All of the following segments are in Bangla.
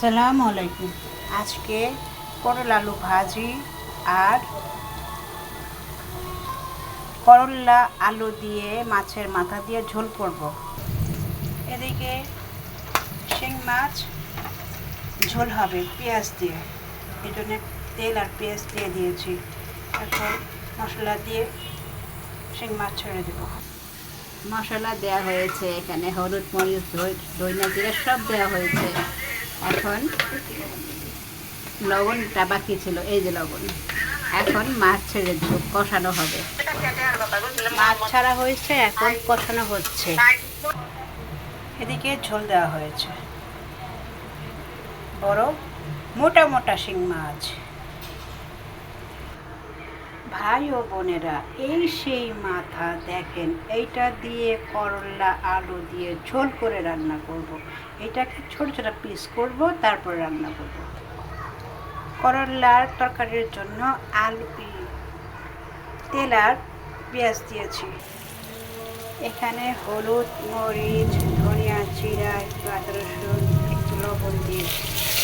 আসসালামু আলাইকুম। আজকে করলা আলু ভাজি আর করলা আলু দিয়ে মাছের মাথা দিয়ে ঝোল করব। এদিকে শিং মাছ, ঝোল হবে পেঁয়াজ দিয়ে। এই জন্য তেল আর পেঁয়াজ দিয়ে দিয়েছি। এখন মশলা দিয়ে শিং মাছ ছেড়ে দেবো। মশলা দেওয়া হয়েছে, এখানে হলুদ মরিচ, দই দইনা জিরা সব দেওয়া হয়েছে। এখন লবণটা বাকি ছিল, এই যে লবণ। এখন মাছ ছেড়ে দিব, কষানো হবে। মাছ ছাড়া হয়েছে, এখন কষানো হচ্ছে। এদিকে ঝোল দেওয়া হয়েছে। বড় মোটা মোটা শিং মাছ। ভাই ও বোনেরা, এই সেই মাথা দেখেন, এইটা দিয়ে করলা, আলু দিয়ে ঝোল করে রান্না করব। এটাকে ছোট ছোট পিস করব, তারপর রান্না করব। করলার তরকারির জন্য আলু, তেল আর পেঁয়াজ দিয়েছি এখানে হলুদ, মরিচ, ধনিয়া, জিরা, একটু আদা রসুন, একটু লবণ দিয়েছি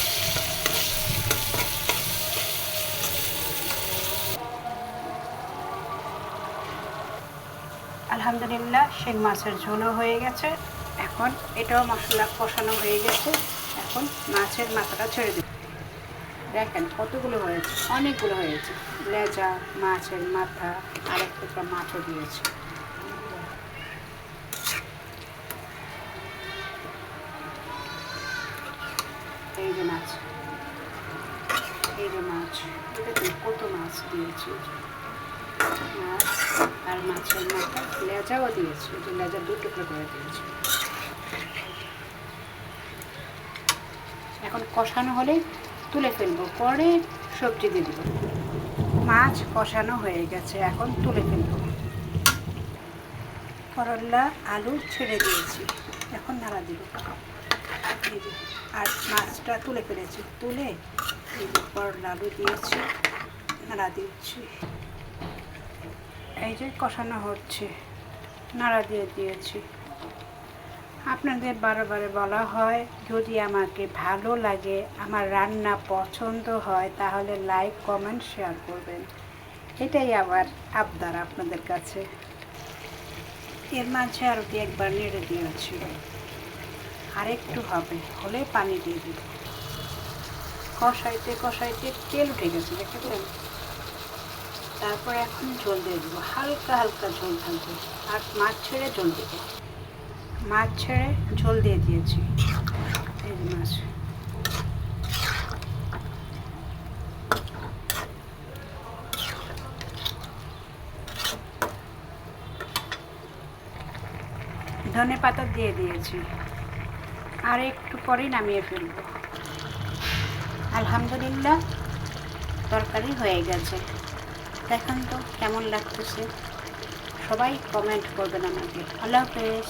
আলহামদুলিল্লাহ শিং মাছের ঝোলও হয়ে গেছে। এখন এটাও মশলা কষানো হয়ে গেছে। এখন মাছের মাথাটা ছেড়ে দিই। দেখেন কতগুলো হয়েছে, অনেকগুলো হয়েছে। লেজা, মাছের মাথা আর একটা মাছও দিয়েছে। এই যে মাছ, এই যে মাছ, দেখুন কত মাছ দিয়েছি। আর মাছের মাথা লেজাও দিয়েছি যে লেজা দু টুকরো করে দিয়েছি। এখন কষানো হলে তুলে ফেলব, পরে সবজি দিয়ে দেবো। মাছ কষানো হয়ে গেছে, এখন তুলে ফেলব। করল্লা আলু ছেড়ে দিয়েছি, এখন নাড়া দিব। আর মাছটা তুলে ফেলেছি, তুলে করলা আলু দিয়েছি, নাড়া দিচ্ছি। এই যে কষানো হচ্ছে, নাড়া দিয়ে দিয়েছি। আপনাদের বারে বলা হয়, যদি আমাকে ভালো লাগে, আমার রান্না পছন্দ হয়, তাহলে লাইক, কমেন্ট, শেয়ার করবেন। এটাই আবার আবদার আপনাদের কাছে। এর মাঝে আরও দু একবার নেড়ে দিয়েছি। আর একটু হবে, হলে পানি দিয়ে দিব। কষাইতে কষাইতে তেল উঠে গেছে, দেখেছেন? তারপর এখন ঝোল দিয়ে দেবো। হালকা হালকা ঝোল থাকবে। আর মাছ ছেড়ে ঝোল দেবো। মাছ ছেড়ে ঝোল দিয়ে দিয়েছি। এই মাছ। ধনে পাতা দিয়ে দিয়েছি। আর একটু পরেই নামিয়ে ফেলব। আলহামদুলিল্লাহ, তরকারি হয়ে গেছে। দেখেন তো কেমন লাগতেছে? সবাই কমেন্ট করবেন আমাকে। আল্লাহ হাফেজ।